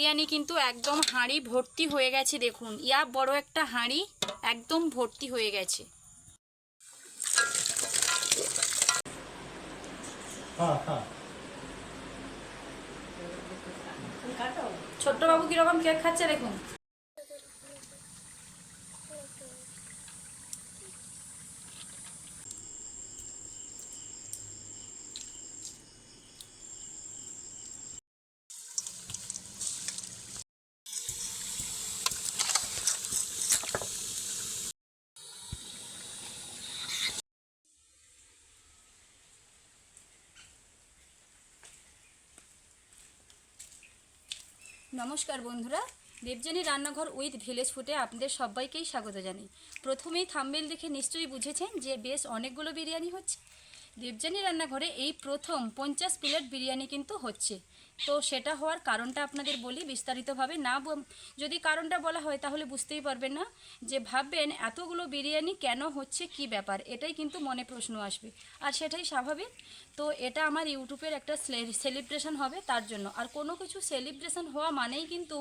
বিরিয়ানি কিন্তু একদম হাঁড়ি ভর্তি হয়ে গেছে দেখুন। ইয়া বড় একটা হাঁড়ি একদম ভর্তি হয়ে গেছে। হ্যাঁ হ্যাঁ। ছোট্ট বাবু কীরকম কেক খাচ্ছে দেখুন। নমস্কার বন্ধুরা। দেবজানী রান্নাঘর উইথ ভিলেজ ফুটে আপনাদের সবাইকেই স্বাগত জানাই। প্রথমেই থাম্বেল দেখে নিশ্চয়ই বুঝেছেন যে বেশ অনেকগুলো বিরিয়ানি হচ্ছে। দেবজানী রান্নাঘরে এই প্রথম পঞ্চাশ প্লেট বিরিয়ানি কিন্তু হচ্ছে। তো সেটা হওয়ার কারণটা আপনাদের বলি বিস্তারিতভাবে। না যদি কারণটা বলা হয় তাহলে বুঝতেই পারবেন না যে ভাববেন এতগুলো বিরিয়ানি কেন হচ্ছে কি ব্যাপার, এটাই কিন্তু মনে প্রশ্ন আসবে। আর সেটাই স্বাভাবিক। তো এটা আমার ইউটিউবের একটা সেলিব্রেশন হবে তার জন্য। আর কোনো কিছু সেলিব্রেশন হওয়া মানেই কিন্তু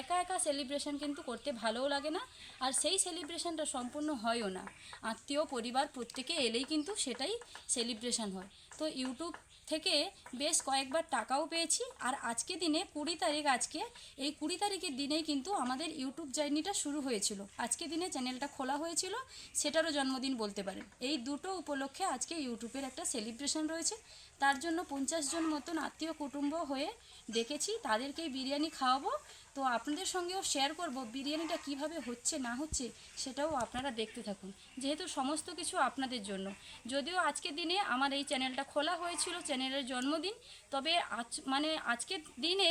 একা একা সেলিব্রেশন কিন্তু করতে ভালোও লাগে না, আর সেই সেলিব্রেশনটা সম্পূর্ণ হয়ও না। আত্মীয়, পরিবার প্রত্যেকে এলেই কিন্তু সেটাই সেলিব্রেশন হয়। তো ইউটিউব থেকে বেশ কয়েকবার টাকাও পেয়েছি। আর আজকে দিনে কুড়ি তারিখ আজকে, এই কুড়ি তারিখের দিনেই কিন্তু আমাদের ইউটিউব জার্নিটা শুরু হয়েছিল। আজকে দিনে চ্যানেলটা খোলা হয়েছিল, সেটারও জন্মদিন বলতে পারেন। এই দুটো উপলক্ষে আজকে ইউটিউবের একটা সেলিব্রেশন রয়েছে। তার জন্য পঞ্চাশ জন মতন আত্মীয় কুটুম্ব হয়ে দেখেছি তাদেরকেই বিরিয়ানি খাওয়াবো। তো আপনাদের সঙ্গেও শেয়ার করব বিরিয়ানিটা কীভাবে হচ্ছে, না হচ্ছে, সেটাও আপনারা দেখতে থাকুন। যেহেতু সমস্ত কিছু আপনাদের জন্য। যদিও আজকের দিনে আমার এই চ্যানেলটা খোলা হয়েছিল চ্যানেলের জন্মদিন, তবে আজ মানে আজকের দিনে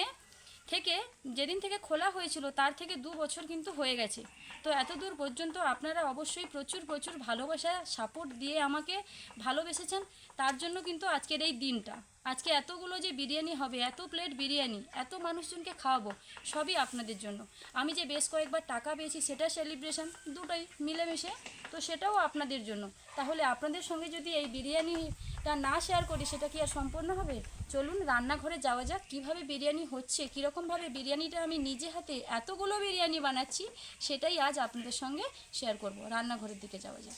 থেকে যেদিন থেকে খোলা হয়েছিল, তার থেকে দু বছর কিন্তু হয়ে গেছে। তো এত দূর পর্যন্ত আপনারা অবশ্যই প্রচুর প্রচুর ভালোবাসা সাপোর্ট দিয়ে আমাকে ভালোবেসেছেন। তার জন্য কিন্তু আজকের এই দিনটা। আজকে এতগুলো যে বিরিয়ানি হবে, এত প্লেট বিরিয়ানি, এত মানুষজনকে খাওয়াবো, সবই আপনাদের জন্য। আমি যে বেশ কয়েকবার টাকা পেয়েছি, সেটা সেলিব্রেশন দুটোই মিলেমিশে, তো সেটাও আপনাদের জন্য। তাহলে আপনাদের সঙ্গে যদি এই বিরিয়ানিটা না শেয়ার করি, সেটা কি আর সম্পূর্ণ হবে? চলুন, রান্নাঘরে যাওয়া যাক, কীভাবে বিরিয়ানি হচ্ছে, কীরকমভাবে বিরিয়ানিটা আমি নিজে হাতে এতগুলো বিরিয়ানি বানাচ্ছি, সেটাই আজ আপনাদের সঙ্গে শেয়ার করব। রান্নাঘরের দিকে যাওয়া যাক।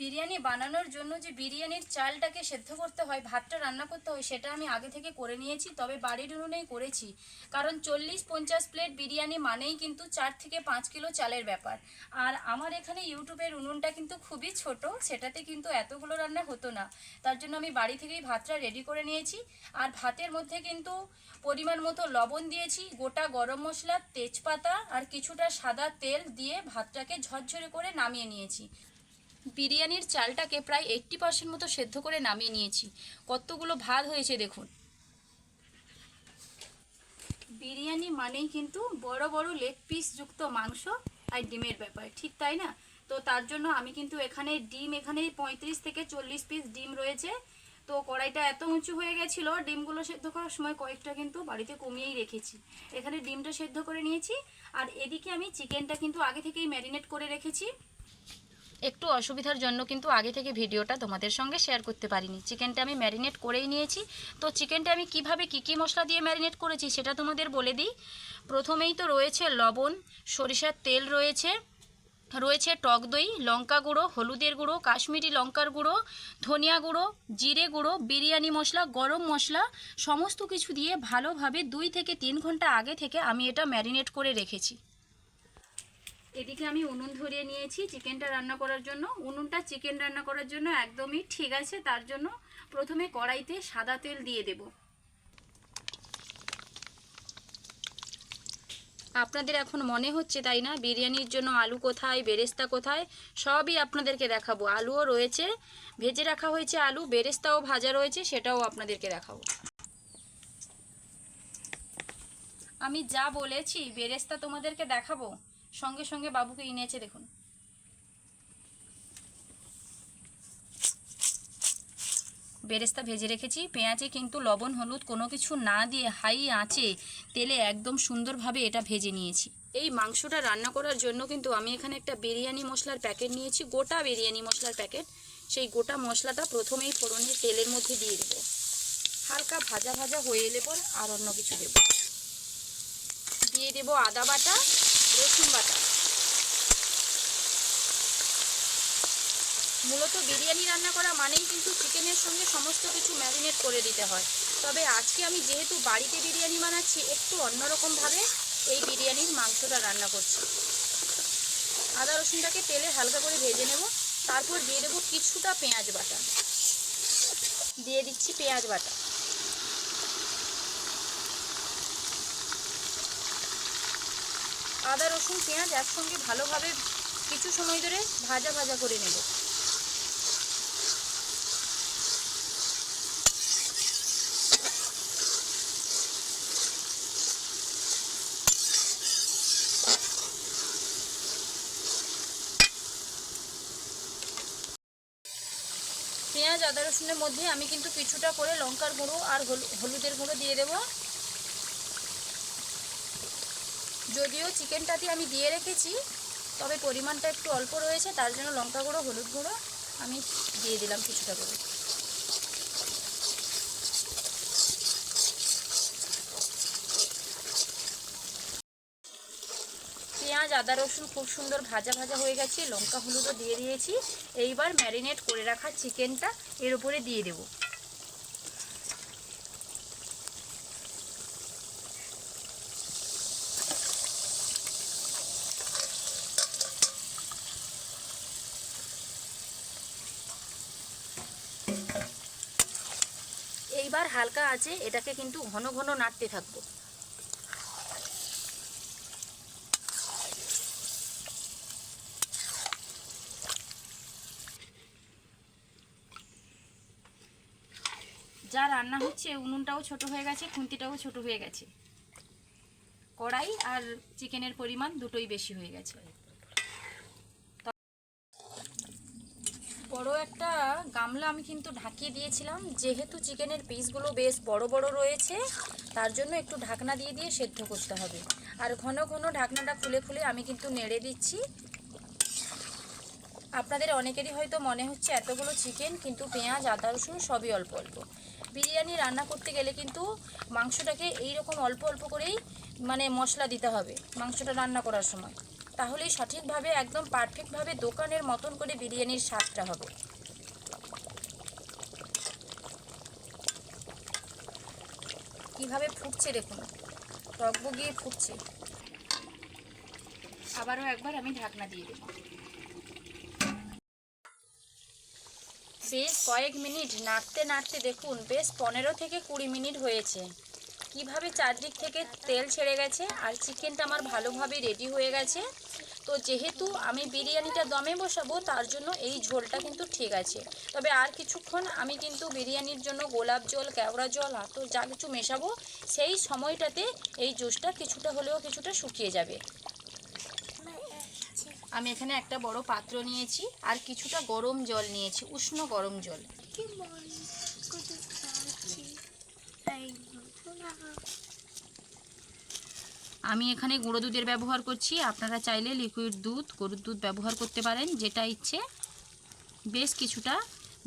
বিরিয়ানি বানানোর জন্য যে বিরিয়ানির চালটাকে সেদ্ধ করতে হয়, ভাতটা রান্না করতে হয়, সেটা আমি আগে থেকে করে নিয়েছি, তবে বাড়ির উনুনেই করেছি। কারণ চল্লিশ পঞ্চাশ প্লেট বিরিয়ানি মানেই কিন্তু চার থেকে পাঁচ কিলো চালের ব্যাপার। আর আমার এখানে ইউটিউবের উনুনটা কিন্তু খুবই ছোট, সেটাতে কিন্তু এতগুলো রান্না হতো না। তার জন্য আমি বাড়ি থেকেই ভাতটা রেডি করে নিয়েছি। আর ভাতের মধ্যে কিন্তু পরিমাণ মতো লবণ দিয়েছি, গোটা গরম মশলা, তেজপাতা আর কিছুটা সাদা তেল দিয়ে ভাতটাকে ঝরঝরে করে নামিয়ে নিয়েছি। বিরিয়ানির চালটাকে প্রায় এইট্টি পার্সেন্ট মতো সেদ্ধ করে নামিয়ে নিয়েছি। কতগুলো ভাত হয়েছে দেখুন। বিরিয়ানি মানেই কিন্তু বড় বড় লেগ পিস যুক্ত মাংস আর ডিমের ব্যাপার, ঠিক তাই না? তো তার জন্য আমি কিন্তু এখানে ডিম এখানে পঁয়ত্রিশ থেকে চল্লিশ পিস ডিম রয়েছে। তো কড়াইটা এত উঁচু হয়ে গেছিল, ডিমগুলো সেদ্ধ করার সময় কয়েকটা কিন্তু বাড়িতে কমিয়েই রেখেছি। এখানে ডিমটা সেদ্ধ করে নিয়েছি। আর এদিকে আমি চিকেনটা কিন্তু আগে থেকেই ম্যারিনেট করে রেখেছি। একটু অসুবিধার জন্য কিন্তু আগে থেকে ভিডিওটা তোমাদের সঙ্গে শেয়ার করতে পারিনি। চিকেনটা আমি ম্যারিনেট করেই নিয়েছি। তো চিকেনটা আমি কীভাবে কি কি মশলা দিয়ে ম্যারিনেট করেছি সেটা তোমাদের বলে দিই। প্রথমেই তো রয়েছে লবণ, সরিষার তেল রয়েছে রয়েছে টক দই, লঙ্কা গুঁড়ো, হলুদের গুঁড়ো, কাশ্মীরি লঙ্কার গুঁড়ো, ধনিয়া গুঁড়ো, জিরে গুঁড়ো, বিরিয়ানি মশলা, গরম মশলা, সমস্ত কিছু দিয়ে ভালোভাবে দুই থেকে তিন ঘণ্টা আগে থেকে আমি এটা ম্যারিনেট করে রেখেছি। এদিকে আমি উনুন ধরিয়ে নিয়েছি, চিকেনটা রান্না করার জন্য। উনুনটা চিকেন রান্না করার জন্য একদমই ঠিক আছে, তার জন্য প্রথমে কড়াইতে সাদা তেল দিয়ে দেব। আপনাদের এখন মনে হচ্ছে তাই না? বিরিয়ানির জন্য আলু কোথায়, বেরেস্তা কোথায়? সবই আপনাদেরকে দেখাবো। আলুও রয়েছে, ভেজে রাখা হয়েছে আলু, বেরেস্তাও ভাজা রয়েছে, সেটাও আপনাদেরকে দেখাবো। আমি যা বলেছি, বেরেস্তা তোমাদেরকে দেখাবো? সঙ্গে সঙ্গে বাবুকে এনেছে দেখুন। বেরেস্তা ভেজে রেখেছি, পেঁয়াজে কিন্তু লবণ, হলুদ কোনো কিছু না দিয়ে হাই আঁচে তেলে একদম সুন্দরভাবে এটা ভেজে নিয়েছি। এই মাংসটা রান্না করার জন্য কিন্তু আমি এখানে একটা বিরিয়ানি মশলার প্যাকেট নিয়েছি, গোটা বিরিয়ানি মশলার প্যাকেট। সেই গোটা মশলাটা প্রথমেই ফোড়নের তেলের মধ্যে দিয়ে দেবো। হালকা ভাজা ভাজা হয়ে এলে পর আর অন্য কিছু দেব দিয়ে দেব আদা বাটা রসুন বাটা। মূলত বিরিয়ানি রান্না করা মানেই কিন্তু চিকেনের সঙ্গে সমস্ত কিছু ম্যারিনেট করে দিতে হয়। তবে আজকে আমি যেহেতু বাড়িতে বিরিয়ানি বানাচ্ছি, একটু অন্যরকমভাবে এই বিরিয়ানির মাংসটা রান্না করছি। আদা রসুনটাকে তেলে হালকা করে ভেজে নেব, তারপর দিয়ে দেবো কিছুটা পেঁয়াজ বাটা। দিয়ে দিচ্ছি পেঁয়াজ বাটা। আদা, রসুন, পেঁয়াজ একসঙ্গে ভালোভাবে কিছু সময় ধরে ভাজা ভাজা করে নেব। পেঁয়াজ, আদা, রসুনের মধ্যে আমি কিন্তু কিছুটা করে লঙ্কার গুঁড়ো আর হলু- হলুদের গুঁড়ো দিয়ে দেব। যদিও চিকেনটাতে আমি দিয়ে রেখেছি, তবে পরিমাণটা একটু অল্প রয়েছে, তার জন্য লঙ্কা গুঁড়ো, হলুদ গুঁড়ো আমি দিয়ে দিলাম কিছুটা করে। পেঁয়াজ, আদা, রসুন খুব সুন্দর ভাজা ভাজা হয়ে গেছে, লঙ্কা, হলুদও দিয়ে দিয়েছি। এইবার ম্যারিনেট করে রাখা চিকেনটা এর উপরে দিয়ে দেব এইবার হালকা আছে, এটাকে কিন্তু ঘন ঘন নাড়তে থাকব। যা রান্না হচ্ছে, উনুনটাও ছোট হয়ে গেছে, খুন্তিটাও ছোট হয়ে গেছে। কড়াই আর চিকেনের পরিমাণ দুটোই বেশি হয়ে গেছে। বড় একটা গামলা আমি কিন্তু ঢাকিয়ে দিয়েছিলাম। যেহেতু চিকেনের পিসগুলো বেশ বড় বড় রয়েছে, তার জন্য একটু ঢাকনা দিয়ে দিয়ে সেদ্ধ করতে হবে। আর ঘন ঘন ঢাকনাটা খুলে খুলে আমি কিন্তু নেড়ে দিচ্ছি। আপনাদের অনেকেরই হয়তো মনে হচ্ছে এতগুলো চিকেন, কিন্তু পেঁয়াজ, আদা, রসুন সবই অল্প অল্প। বিরিয়ানি রান্না করতে গেলে কিন্তু মাংসটাকে এই রকম অল্প অল্প করেই মানে মশলা দিতে হবে মাংসটা রান্না করার সময়। তাহলেই সঠিকভাবে, একদম পারফেক্টভাবে দোকানের মতন করে বিরিয়ানির স্বাদটা হবে। কীভাবে ফুটছে দেখুন, টকবগিয়ে ফুটছে। আবারও একবার আমি ঢাকনা দিয়ে দেবো। বেশ কয়েক মিনিট নাড়তে নাড়তে দেখুন, বেশ পনেরো থেকে কুড়ি মিনিট হয়েছে। কীভাবে চারদিক থেকে তেল ছেড়ে গেছে আর চিকেনটা আমার ভালোভাবে রেডি হয়ে গেছে। তো যেহেতু আমি বিরিয়ানিটা দমে বসাবো, তার জন্য এই ঝোলটা কিন্তু ঠিক আছে। তবে আর কিছুক্ষণ আমি কিন্তু বিরিয়ানির জন্য গোলাপ জল, কেওড়া জল, আতর যা কিছু মেশাবো, সেই সময়টাতে এই জুসটা কিছুটা হলেও কিছুটা শুকিয়ে যাবে। আমি এখানে একটা বড় পাত্র নিয়েছি আর কিছুটা গরম জল নিয়েছি, উষ্ণ গরম জল। আমি এখানে গুঁড়ো দুধের ব্যবহার করছি। আপনারা চাইলে লিকুইড দুধ, গরুর দুধ ব্যবহার করতে পারেন, যেটা ইচ্ছে। বেশ কিছুটা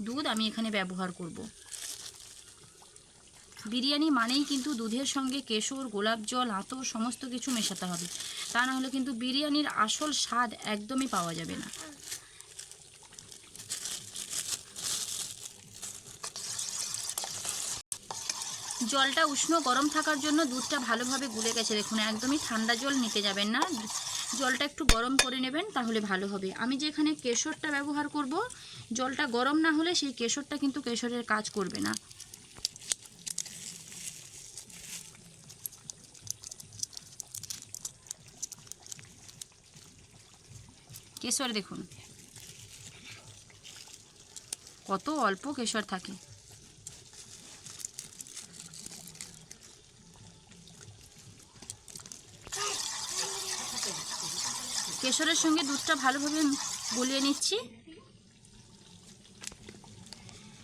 দুধ আমি এখানে ব্যবহার করব। বিরিয়ানি মানেই কিন্তু দুধের সঙ্গে কেশর, গোলাপ জল, আতর সমস্ত কিছু মেশাতে হবে। তা না হলে কিন্তু বিরিয়ানির আসল স্বাদ একদমই পাওয়া যাবে না। জলটা উষ্ণ গরম থাকার জন্য দুধটা ভালোভাবে গুলে গেছে। দেখুন, একদমই ঠান্ডা জল নিতে যাবেন না। জলটা একটু গরম করে নেবেন, তাহলে ভালো হবে। আমি যে এখানে কেশরটা ব্যবহার করব, জলটা গরম না হলে সেই কেশরটা কিন্তু কেশরের কাজ করবে না। কেশর দেখুন, কত অল্প কেশর থাকে। কেশরের সঙ্গে দুধটা ভালোভাবে গলিয়ে নিচ্ছি।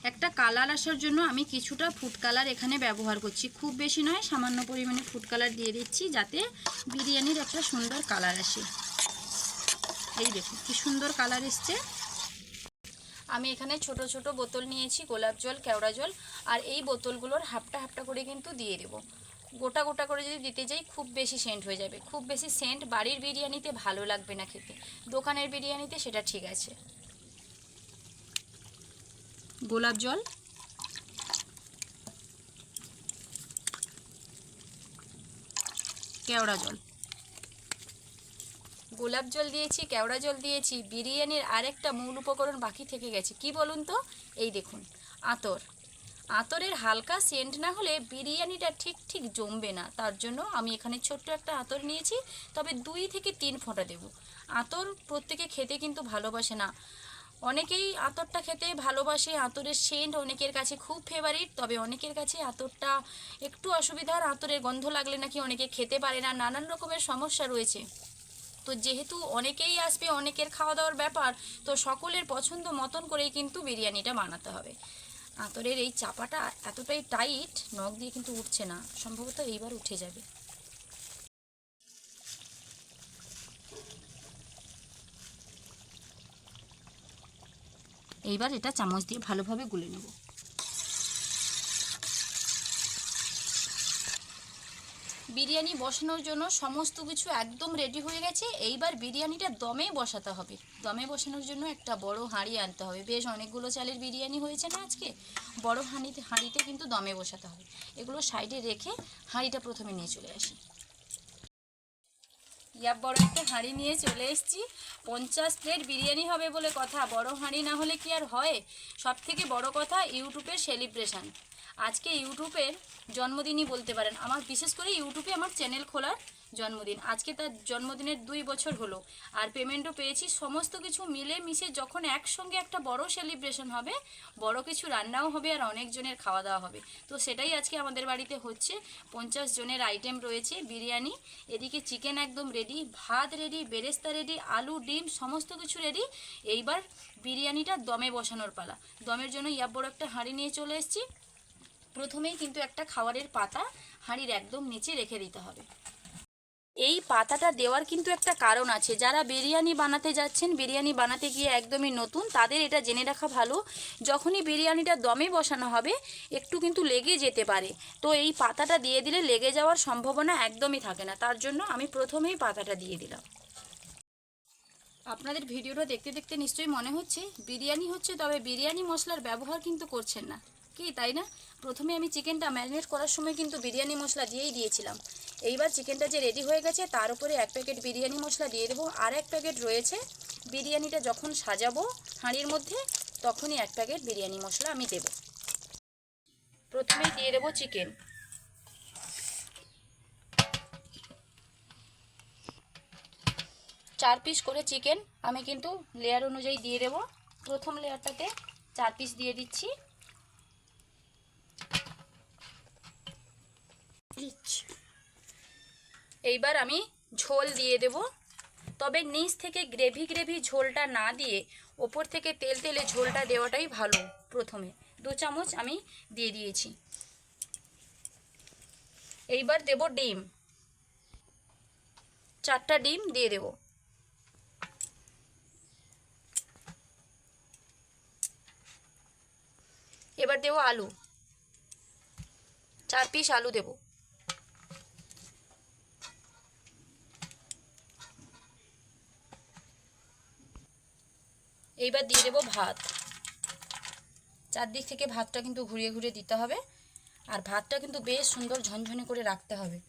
একটা কালার আসার জন্য আমি কিছুটা ফুড কালার এখানে ব্যবহার করছি। খুব বেশি নয়, সামান্য পরিমাণে ফুড কালার দিয়ে দিচ্ছি যাতে বিরিয়ানির একটা সুন্দর কালার আসে। এই দেখুন, কি সুন্দর কালার এসছে। আমি এখানে ছোট ছোট বোতল নিয়েছি, গোলাপ জল, কেওড়া জল, আর এই বোতলগুলোর হাফটা হাফটা করে কিন্তু দিয়ে দেবো। গোটা গোটা করে যদি দিতে যাই, খুব বেশি সেন্ট হয়ে যাবে। খুব বেশি সেন্ট বাড়ির বিরিয়ানিতে ভালো লাগবে না খেতে। দোকানের বিরিয়ানিতে সেটা ঠিক আছে। গোলাপ জল। কেওড়া জল। গোলাপ জল দিয়েছি, কেওড়া জল দিয়েছি। বিরিয়ানির আরেকটা মূল উপকরণ বাকি থেকে গেছে। কি বলুন তো? এই দেখুন, আতর। আতরের হালকা সেন্ট না হলে বিরিয়ানিটা ঠিক ঠিক জমবে না। তার জন্য আমি এখানে ছোট্ট একটা আতর নিয়েছি, তবে দুই থেকে তিন ফোঁটা দেব। আতর প্রত্যেকে খেতে কিন্তু ভালোবাসে না। অনেকেই আতরটা খেতে ভালোবাসে, আতরের সেন্ট অনেকের কাছে খুব ফেভারিট তবে অনেকের কাছে আতরটা একটু অসুবিধার, আতরের গন্ধ লাগলে নাকি অনেকে খেতে পারে না। নানান রকমের সমস্যা রয়েছে। তো যেহেতু অনেকেই আসবে, অনেকের খাওয়া দাওয়ার ব্যাপার, তো সকলের পছন্দ মতন করেই কিন্তু বিরিয়ানিটা বানাতে হবে। আতরের এই চাপাটা এতটাই টাইট, নখ দিয়ে কিন্তু উঠছে না। সম্ভবত এইবার উঠে যাবে। এইবার এটা চামচ দিয়ে ভালোভাবে গুলে নেব। বিরিয়ানি বসানোর জন্য সমস্ত কিছু একদম রেডি হয়ে গেছে। এইবার বিরিয়ানিটা দমে বসাতে হবে। দমে বসানোর জন্য একটা বড় হাঁড়ি আনতে হবে। বেশ অনেকগুলো চালের বিরিয়ানি হয়েছে না আজকে? বড় হাঁড়িতে হাঁড়িতে কিন্তু দমে বসাতে হবে। এগুলো সাইডে রেখে হাঁড়িটা প্রথমে নিয়ে চলে আসি। ইয়াব বড় একটা হাঁড়ি নিয়ে চলে এসেছি। পঞ্চাশ প্লেট বিরিয়ানি হবে বলে কথা। বড় হাঁড়ি না হলে কি আর হয়? সব থেকে বড় কথা, ইউটিউবের সেলিব্রেশান আজকে ইউটিউবের জন্মদিনই বলতে পারেন। আমার, বিশেষ করে ইউটিউবে আমার চ্যানেল খোলার জন্মদিন। আজকে তার জন্মদিনের দুই বছর হলো। আর পেমেন্টও পেয়েছি। সমস্ত কিছু মিলে মিশে যখন একসঙ্গে একটা বড় সেলিব্রেশন হবে, বড় কিছু রান্নাও হবে আর অনেকজনের খাওয়া দাওয়া হবে। তো সেটাই আজকে আমাদের বাড়িতে হচ্ছে। পঞ্চাশ জনের আইটেম রয়েছে, বিরিয়ানি, এদিকে চিকেন একদম রেডি ভাত রেডি বেরেস্তা রেডি আলু, ডিম, সমস্ত কিছু রেডি এইবার বিরিয়ানিটা দমে বসানোর পালা। দমের জন্য ইয়াব বড় একটা হাঁড়ি নিয়ে চলে এসেছি। প্রথমেই কিন্তু একটা খাবারের পাতা হাঁড়ির একদম নিচে রেখে দিতে হবে। এই পাতাটা দেওয়ার কিন্তু একটা কারণ আছে। যারা বিরিয়ানি বানাতে যাচ্ছেন, বিরিয়ানি বানাতে গিয়ে একদমই নতুন, তাদের এটা জেনে রাখা ভালো। যখনই বিরিয়ানিটা দমে বসানো হবে, একটু কিন্তু লেগে যেতে পারে। তো এই পাতাটা দিয়ে দিলে লেগে যাওয়ার সম্ভাবনা একদমই থাকে না। তার জন্য আমি প্রথমেই পাতাটা দিয়ে দিলাম। আপনাদের ভিডিওটা দেখতে দেখতে নিশ্চয়ই মনে হচ্ছে, বিরিয়ানি হচ্ছে, তবে বিরিয়ানি মশলার ব্যবহার কিন্তু করছেন না। কি তাই না? প্রথমে আমি চিকেনটা ম্যারিনেট করার সময় কিন্তু বিরিয়ানি মশলা দিয়েই দিয়েছিলাম। এইবার চিকেনটা যে রেডি হয়ে গেছে, তার উপরে এক প্যাকেট বিরিয়ানি মশলা দিয়ে দেবো। আর এক প্যাকেট রয়েছে বিরিয়ানিটা যখন সাজাবো হাঁড়ির মধ্যে, তখনই এক প্যাকেট বিরিয়ানি মশলা আমি দেব। প্রথমেই দিয়ে দেবো চিকেন। চার পিস করে চিকেন আমি কিন্তু লেয়ার অনুযায়ী দিয়ে দেবো। প্রথম লেয়ারটাতে চার পিস দিয়ে দিচ্ছি। এইবার আমি ঝোল দিয়ে দেব। তবে নিচ থেকে গ্রেভি গ্রেভি ঝোলটা না দিয়ে ওপর থেকে তেল তেলে ঝোলটা দেওয়াটাই ভালো প্রথমে। দু চামচ আমি দিয়ে দিয়েছি। এইবার দেব ডিম। চারটা ডিম দিয়ে দেব। এবার দেব আলু। চার পিস আলু দেবো। এইবার দিয়ে দেবো ভাত। চারদিক থেকে ভাতটা কিন্তু ঘুরিয়ে ঘুরিয়ে দিতে হবে। আর ভাতটা কিন্তু বেশ সুন্দর ঝনঝনে করে রাখতে হবে।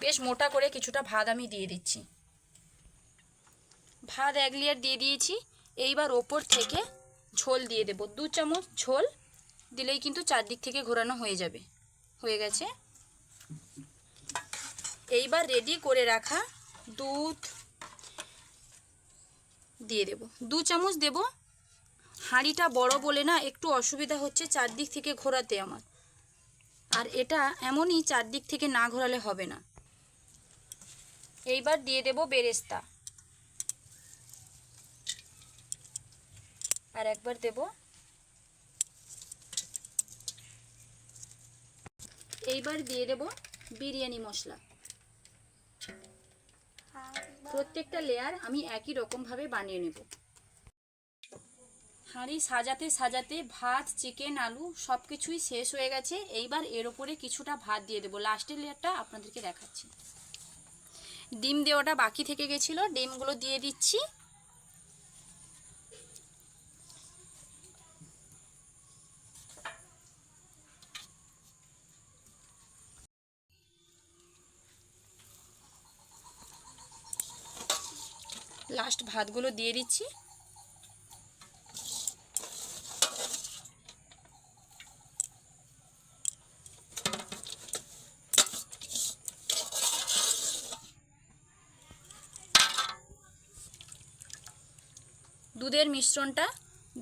বেশ মোটা করে কিছুটা ভাত আমি দিয়ে দিচ্ছি। ভাত এক লেয়ার দিয়ে দিয়েছি। এইবার ওপর থেকে ঝোল দিয়ে দেবো। দু চামচ ঝোল দিলেই কিন্তু চারদিক থেকে ঘোরানো হয়ে যাবে। হয়ে গেছে। এইবার রেডি করে রাখা দুধ দিয়ে দেব। দু চামচ দেব। হাঁড়িটা বড় বলে না, একটু অসুবিধা হচ্ছে চারদিক থেকে ঘোরাতে আমার। আর এটা এমনই চারদিক থেকে না ঘোরালে হবে না। এইবার দিয়ে দেব বেরেস্তা। আর একবার দেব। এইবার দিয়ে দেব বিরিয়ানি মশলা। প্রত্যেকটা লেয়ার আমি একই রকমভাবে বানিয়ে নেব। হাঁড়ি সাজাতে সাজাতে ভাত চিকেন আলু সব কিছুই শেষ হয়ে গেছে। এইবার এর ওপরে কিছুটা ভাত দিয়ে দেবো। লাস্টের লেয়ারটা আপনাদেরকে দেখাচ্ছি। ডিম দেওয়াটা বাকি থেকে গেছিল। ডিমগুলো দিয়ে দিচ্ছি। লাস্ট ভাতগুলো দিয়ে দিচ্ছি। দুধের মিশ্রণটা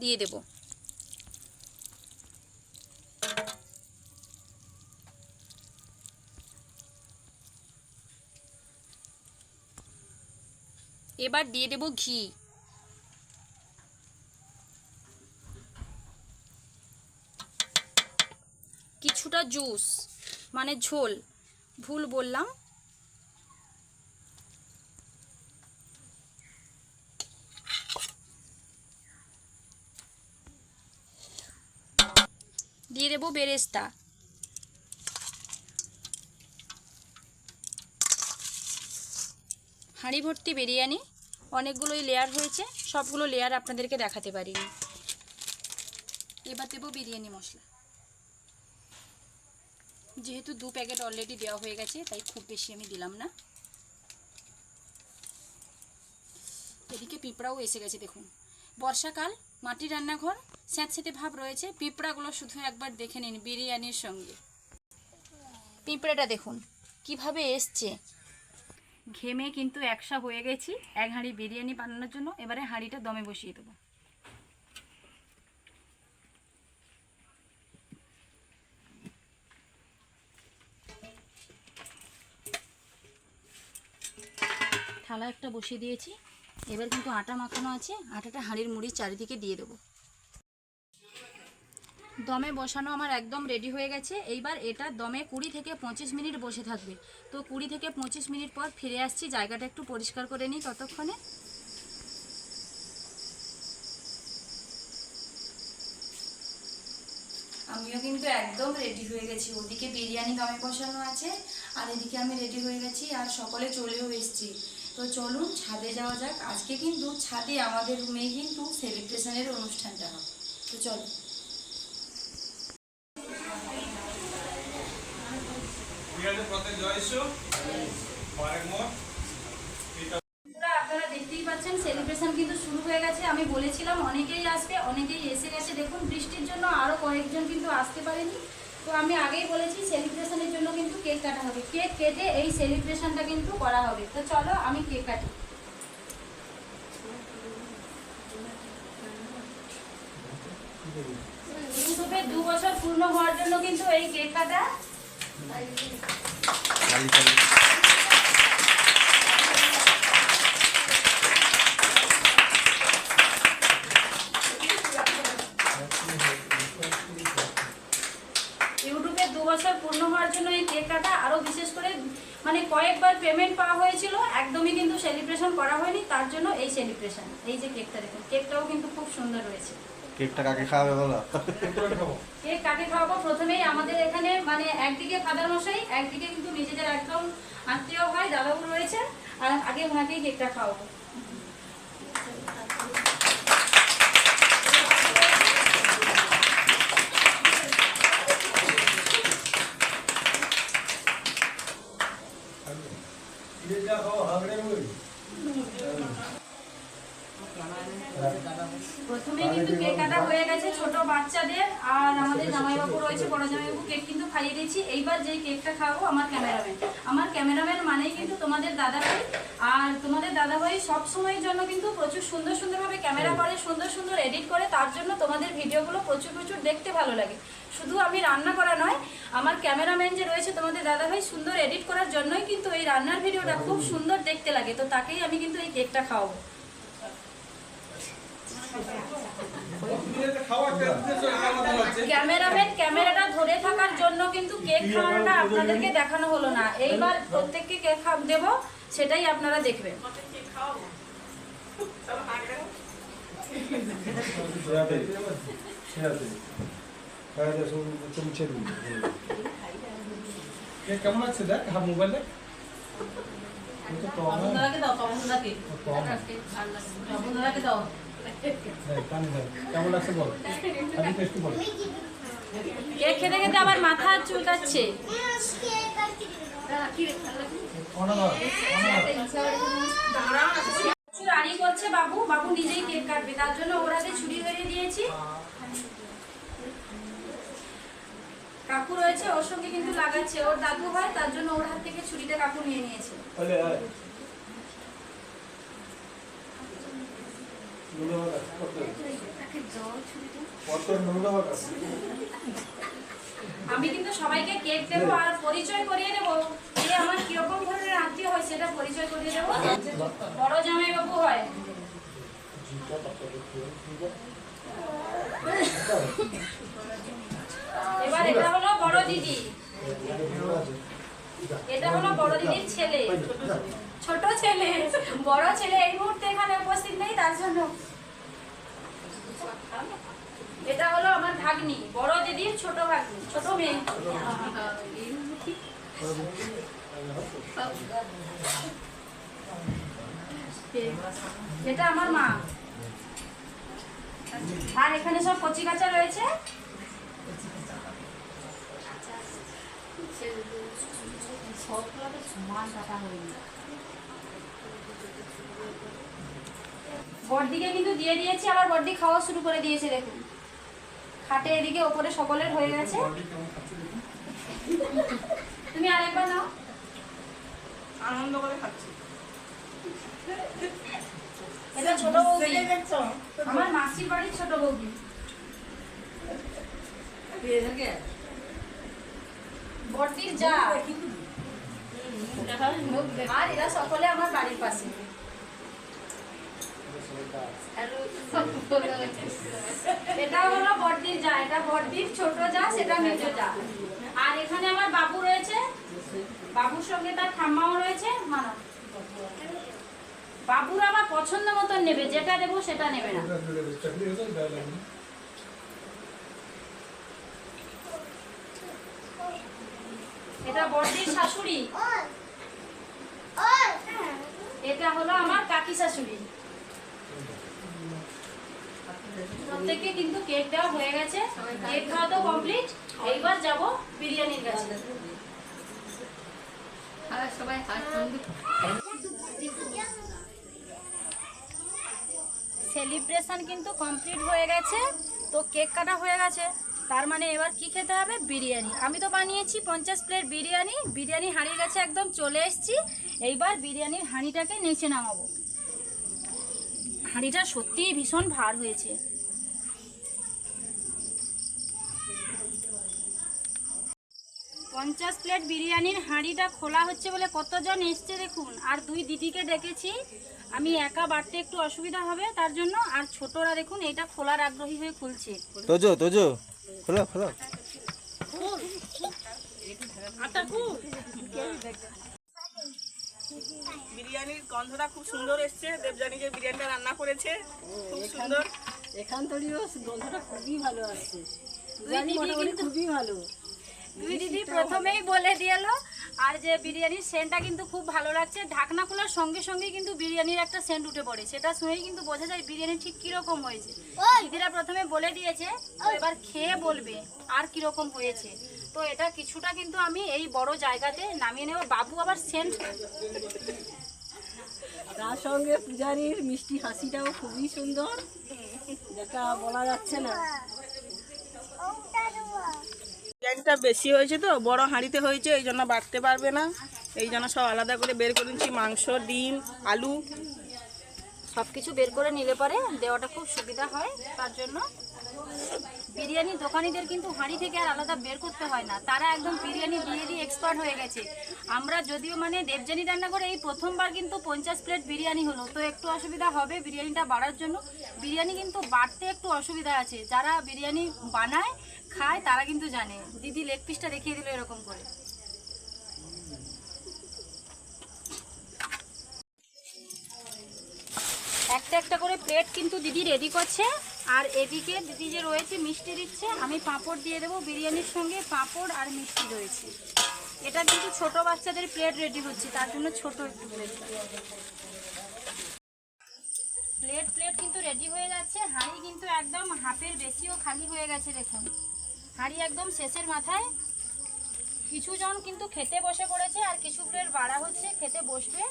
দিয়ে দেব। এবার দিয়ে দেব ঘি। কিছুটা জুস মানে ঝোল। ভুল বললাম। দিয়ে দেবো বেরেস্তা। হাঁড়ি ভর্তি বিরিয়ানি, অনেকগুলোই লেয়ার হয়েছে, সবগুলো লেয়ার আপনাদেরকে দেখাতে পারিনি এবার দেবো বিরিয়ানি মশলা। যেহেতু দু প্যাকেট অলরেডি দেওয়া হয়ে গেছে, তাই খুব বেশি আমি দিলাম না। এদিকে পিঁপড়াও এসে গেছে, দেখুন। বর্ষাকাল, মাটির রান্নাঘর স্যাঁতস্যাঁতে ভাব রয়েছে, পিঁপড়াগুলো শুধু একবার দেখে নিন বিরিয়ানির সঙ্গে। পিঁপড়াটা দেখুন, কীভাবে এসছে। ঘেমে কিন্তু একসা হয়ে গেছি। এক হাঁড়ি বিরিয়ানি বানানোর জন্য এবারে হাঁড়িটা দমে বসিয়ে দেবো। থালা একটা বসিয়ে দিয়েছি। এবার কিন্তু আটা মাখানো আছে। আটাটা হাঁড়ির মুড়ির চারিদিকে দিয়ে দেবো। দমে বসানো আমার একদম রেডি হয়ে গেছে। এইবার এটা দমে কুড়ি থেকে পঁচিশ মিনিট বসে থাকবে। তো কুড়ি থেকে পঁচিশ মিনিট পর ফিরে আসছি। জায়গাটা একটু পরিষ্কার করে নিই ততক্ষণে। আমিও কিন্তু একদম রেডি হয়ে গেছি। ওদিকে বিরিয়ানি দমে বসানো আছে, আর এদিকে আমি রেডি হয়ে গেছি, আর সকলে চলেও এসছি। তো চলুন, ছাদে যাওয়া যাক। আজকে কিন্তু ছাদে আমাদের রুমে কিন্তু সেলিব্রেশনের অনুষ্ঠানটা হবে। তো চলো ঠিক আছে পথে জয় এসো অনেক মোট বন্ধুরা, আপনারা দেখতেই পাচ্ছেন সেলিব্রেশন কিন্তু শুরু হয়ে গেছে। আমি বলেছিলাম, অনেকেই আসবে, অনেকেই এসে গেছে। দেখুন, বৃষ্টির জন্য আরও কয়েকজন কিন্তু আসতে পারেনি। তো আমি আগেই বলেছি সেলিব্রেশনের জন্য কিন্তু কেক কাটা হবে। কেক কেটে এই সেলিব্রেশনটা কিন্তু করা হবে। তো চলো, আমি কেক কাটি। ইউটিউবে দু বছর পূর্ণ হওয়ার জন্য কিন্তু এই কেক কাটা ইউটিউবে দু বছর পূর্ণ হওয়ার জন্য এই কেক কাটা আরও বিশেষ করে মানে কয়েকবার পেমেন্ট পাওয়া হয়েছিল, একদমই কিন্তু সেলিব্রেশন করা হয়নি, তার জন্য এই সেলিব্রেশন এই যে কেকটা দেখুন কেকটাও কিন্তু খুব সুন্দর রয়েছে কেকটা কাকে খাওয়াবে বলো? কেক কাকে খাওয়াবো? প্রথমেই আমাদের এখানে মানে একদিকে ফাদার মশাই, একদিকে কিন্তু নিজেদের একদম আত্মীয় হয় দাদাগুলো রয়েছে। আর আগে ওনাকেই কেকটা খাওয়াবো প্রথমেই কিন্তু কেক কাটা হয়ে গেছে ছোট বাচ্চাদের আর আমাদের জামাইবাবু রয়েছে বড় জামাইবাবু কেক কিন্তু খাইয়ে দিয়েছি। এইবার যেই কেকটা খাব আমার ক্যামেরাম্যান আমার ক্যামেরাম্যান মানেই কিন্তু তোমাদের দাদাভাই। আর তোমাদের দাদাভাই সব সময়ের জন্য কিন্তু প্রচুর সুন্দর সুন্দরভাবে ক্যামেরা করে সুন্দর সুন্দর এডিট করে। তার জন্য তোমাদের ভিডিওগুলো প্রচুর প্রচুর দেখতে ভালো লাগে। শুধু আমি রান্না করা নয় আমার ক্যামেরাম্যান যে রয়েছে তোমাদের দাদাভাই সুন্দর এডিট করার জন্যই কিন্তু এই রান্নার ভিডিওটা খুব সুন্দর দেখতে লাগে। তো তাকেই আমি কিন্তু এই কেকটা খাওয়াবো। ক্যামেরাম্যান ক্যামেরাটা ধরে থাকার জন্য কিন্তু কেক খাওয়ানোটা আপনাদেরকে দেখানো হলো না এইবার প্রত্যেককে কেক খাওয়া দেবো সেটাই আপনারা দেখবেন কেমন আছে দেখ হ্যাঁ মোবাইল দেখ দাও দাও হ্যাঁ কেমন লাগছে বল? আমি টেস্ট বল। কেক খেতে খেতে আবার মাথা চুলকাচ্ছে রানি করছে বাবু। বাবু নিজেই কেক কাটবে তার জন্য ওর হাতে ছুরি ধরিয়ে দিয়েছি। কাকু রয়েছে ওর সঙ্গে কিন্তু লাগাচ্ছে। ওর দাদু হয় তার জন্য ওর হাত থেকে ছুরিটা কাকু নিয়ে নিয়েছে বলে আয় ধন্যবাদ কত কত ধন্যবাদ আমি কিন্তু সবাইকে কেক দেবো আর পরিচয় করিয়ে দেবো। যে আমার কীরকম ধরনের আত্মীয় হয় সেটা পরিচয় করিয়ে দেবো। বড় জামাই বাবু হয়। এবার এটা হলো বড় দিদি। এটা হলো বড় দিদির ছেলে। ছোট ছেলে। বড় ছেলে এই মুহূর্তে এখানে উপস্থিত নেই, তার জন্য। এটা হলো আমার ভাগ্নি, বড় দিদির ছোট ভাগ্নি, ছোট মেয়ে। এটা আমার মা। আর এখানে সব কচি কাঁচা রয়েছে। বড়দিকে কিন্তু দিয়ে দিয়েছি আবার বড়দি খাওয়া শুরু করে দিয়েছে দেখুন। খাটে এদিকে ওপরে সকলের হয়ে গেছে। তুমি আরেকবার নাও। আনন্দ করে খাচ্ছি। এটা ছোট বৌদি। আমার মাসির বাড়ির ছোট বৌদি। বড়দির যা। আর সকলে আমার বাড়ির পাশে। এটা হলো বড়দির যা, এটা বড়দির ছোট যা, সেটা মেজো যা। আর এখানে আমার বাবু রয়েছে। বাবুর সঙ্গে তার ঠাম্মাও রয়েছে। বাবুর আমার পছন্দ মতন নেবে, যেটা দেবো সেটা নেবে না। এটা বড়দির শাশুড়ি। এটা হলো আমার কাকি শাশুড়ি। প্রত্যেককে কিন্তু কেক দেওয়া হয়ে গেছে। কেক খাওয়া তো কমপ্লিট এইবার যাব বিরিয়ানির কাছে। সবাই সেলিব্রেশন কিন্তু কমপ্লিট হয়ে গেছে। তো কেক কাটা হয়ে গেছে। তার মানে এবার কি খেতে হবে? বিরিয়ানি। আমি তো বানিয়েছি পঞ্চাশ প্লেট বিরিয়ানি। বিরিয়ানি হাঁড়ির কাছে একদম চলে এসেছি। এইবার বিরিয়ানির হাঁড়িটাকে নিচে নামাবো। হাঁড়িটা সত্যিই ভীষণ ভার হয়েছে। পঞ্চাশ প্লেট বিরিয়ানির হাঁড়িটা খোলা হচ্ছে বলে কতজন এসছে দেখুন? আর দুই দিদিকে ডেকেছি। আমি একা বাড়তে একটু অসুবিধা হবে, তার জন্য। আর ছোটরা দেখুন, এটা খোলার আগ্রহী হয়ে খুলছে। তোজো তোজো। খোলো খোলো। বিরিয়ানির গন্ধটা খুব সুন্দর এসছে। দেবজানি যে বিরিয়ানিটা রান্না করেছে খুব সুন্দর। এখান থেকেও গন্ধটা খুবই ভালো আসছে। দুই দিদি খুবই ভালো। দুই দিদি প্রথমেই বলে দিয়েলো আর যে বিরিয়ানির সেন্টটা কিন্তু খুব ভালো লাগছে। ঢাকনা খোলার সঙ্গে সঙ্গে কিন্তু বিরিয়ানির একটা সেন্ট উঠে পড়ে। সেটা শুনেই কিন্তু বোঝা যায় বিরিয়ানি ঠিক কীরকম হয়েছে। দিদিরা প্রথমে বলে দিয়েছে তো এবার খেয়ে বলবে আর কীরকম হয়েছে। তো এটা কিছুটা কিন্তু আমি এই বড় জায়গাতে নামিয়ে নেব। বাবু আবার সেন্ট। তার সঙ্গে পূজারির মিষ্টি হাসিটাও খুবই সুন্দর। যেটা বলা যাচ্ছে না। বিরিয়ানিটা বেশি হয়েছে তো, বড় হাঁড়িতে হয়েছে, এই জন্য বাড়তে পারবে না। এই জন্য সব আলাদা করে বের করে নিচ্ছি, মাংস, ডিম, আলু। সব কিছু বের করে নিলে পরে দেওয়াটা খুব সুবিধা হয়, তার জন্য। বিরিয়ানি দোকানিদের কিন্তু হাঁড়ি থেকে আর আলাদা বের করতে হয় না। তারা একদম বিরিয়ানি দিয়ে দিয়ে এক্সপার্ট হয়ে গেছে। আমরা যদিও মানে দেবজানি রান্না করে এই প্রথমবার কিন্তু পঞ্চাশ প্লেট বিরিয়ানি হলো। তো একটু অসুবিধা হবে বিরিয়ানিটা বাড়ার জন্য। বিরিয়ানি কিন্তু বাড়তে একটু অসুবিধা আছে। যারা বিরিয়ানি বানায়, খায়, তারা কিন্তু জানে। দিদি লেগ পিসটা দেখিয়ে দিল এরকম করে। একটা একটা করে প্লেট কিন্তু দিদি রেডি করছে। আর এদিকে দিদি যে রয়েছে, মিষ্টি দিচ্ছে, আমি পাঁপড় দিয়ে দেবো বিরিয়ানির সঙ্গে, পাঁপড় আর মিষ্টি রয়েছে। এটা কিন্তু ছোট বাচ্চাদের প্লেট রেডি হচ্ছে, তার জন্য ছোট একটু প্লেট প্লেট প্লেট কিন্তু রেডি হয়ে যাচ্ছে হাঁড়ি কিন্তু একদম হাফের বেশিও খালি হয়ে গেছে, দেখুন। হাঁড়ি একদম শেষের মাথায়। কিছু জন কিন্তু খেতে বসে পড়েছে, আর কিছু প্লেট বাড়া হচ্ছে, খেতে বসবে।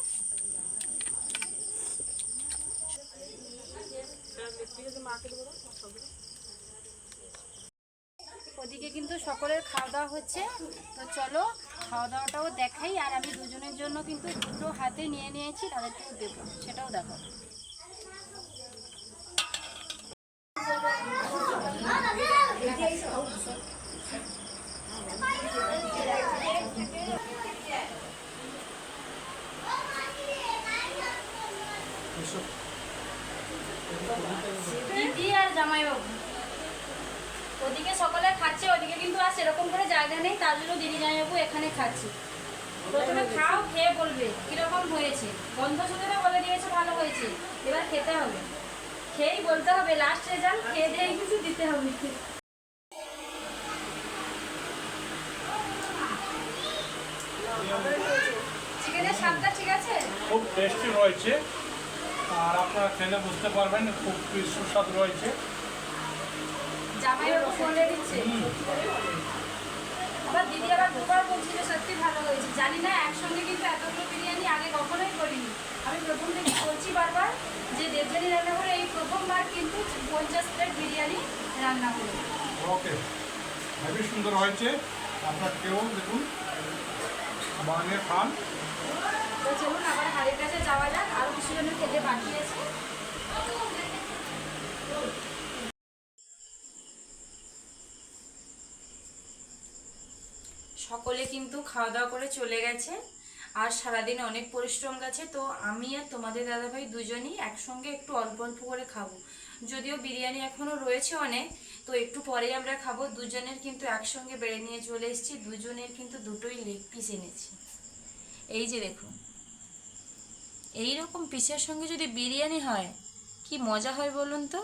ওদিকে কিন্তু সকলের খাওয়া দাওয়া হচ্ছে। তো চলো, খাওয়া দাওয়াটাও দেখাই, আর আমি দুজনের জন্য কিন্তু দুটো হাতে নিয়ে নিয়েছি, তাদেরকেও দেবো, সেটাও দেখো। ওদিকে সকলে খাচ্ছে, ওদিকে কিন্তু আর সেরকম করে জায়গা নেই, তার জন্য দিদি জামাইবাবু এখানে খাচ্ছে। প্রথমে খাও, খেয়ে বলবে, কীরকম হয়েছে? গন্ধ শুনে বলে দিয়েছে, ভালো হয়েছে। এবার খেতে হবে। খেয়েই বলতে হবে লাস্ট রেজাল্ট খেয়ে দিয়ে কিছু দিতে হবে। চিকেনের স্বাদটা ঠিক আছে? খুব টেস্টি রয়েছে, আর আপনারা খেলে বুঝতে পারবেন, খুব সুস্বাদু রয়েছে। দিচ্ছে। আবার দিদি আবার দুবার বলছিল সত্যি ভালো হয়েছে। জানি না একসঙ্গে কিন্তু এতগুলো বিরিয়ানি আগে কখনোই করিনি। আমি প্রথম থেকে বলছি বারবার যে দেবজানি রান্নাঘরে এই প্রথমবার কিন্তু পঞ্চাশ প্লেট বিরিয়ানি রান্না হলো ওকে। হেবি সুন্দর হয়েছে। আপনার কেউ দেখুন বানিয়ে খান। তো চলুন আবার হাড়ির কাছে যাওয়া যাক। আরও কিছু জনের খেতে বাকি আছে। সকলে কিন্তু খাওয়া দাওয়া করে চলে গেছে। আর সারাদিন অনেক পরিশ্রম গেছে, তো আমি আর তোমাদের দাদাভাই দুজনই একসঙ্গে একটু অল্প অল্প করে খাব। যদিও বিরিয়ানি এখনও রয়েছে অনেক, তো একটু পরেই আমরা খাব। দুজনের কিন্তু একসঙ্গে বেড়ে নিয়ে চলে এসেছি, দুজনের কিন্তু দুটোই লেগ পিস এনেছি। এই যে দেখুন এই রকম পিসের সঙ্গে যদি বিরিয়ানি হয়, কি মজা হয় বলুন তো?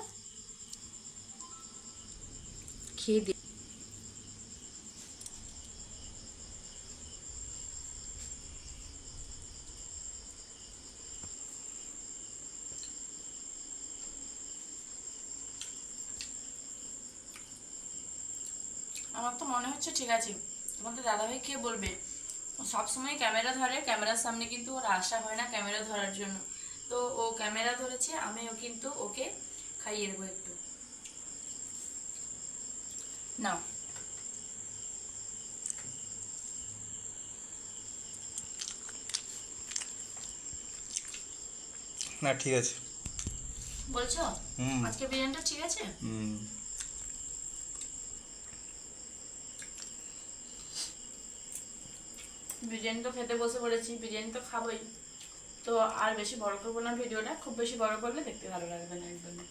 খেয়ে দে আমার তো মনে হচ্ছে ঠিক আছে। তোমাদের দাদাভাই কে বলবে? সবসময় ক্যামেরা ধরে ক্যামেরার সামনে কিন্তু ওর আশা হয় না ক্যামেরা ধরার জন্য। তো ও ক্যামেরা ধরেছে আমিও কিন্তু ওকে খাইয়ে দেবো একটু। নাও। না ঠিক আছে। বলছো? আজকে বিরিয়ানিটা ঠিক আছে? হুম। বিরিয়ানি তো খেতে বসে পড়েছি, বিরিয়ানি তো খাবোই। তো আর বেশি বড় করব না ভিডিওটা, খুব বেশি বড় করলে দেখতে ভালো লাগবে না একদমই।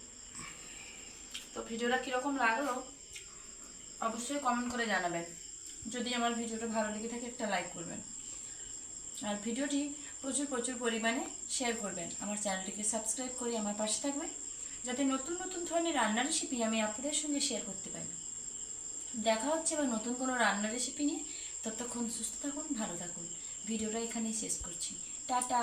তো ভিডিওটা কীরকম লাগল? অবশ্যই কমেন্ট করে জানাবেন। যদি আমার ভিডিওটা ভালো লেগে থাকে, একটা লাইক করবেন। আর ভিডিওটি প্রচুর প্রচুর পরিমাণে শেয়ার করবেন। আমার চ্যানেলটিকে সাবস্ক্রাইব করে আমার পাশে থাকবেন। যাতে নতুন নতুন ধরনের রান্নার রেসিপি আমি আপনাদের সঙ্গে শেয়ার করতে পারি। দেখা হচ্ছে বা নতুন কোনো রান্নার রেসিপি নিয়ে। ততক্ষণ সুস্থ থাকুন ভালো থাকুন। ভিডিওটা এখানেই শেষ করছি। টাটা!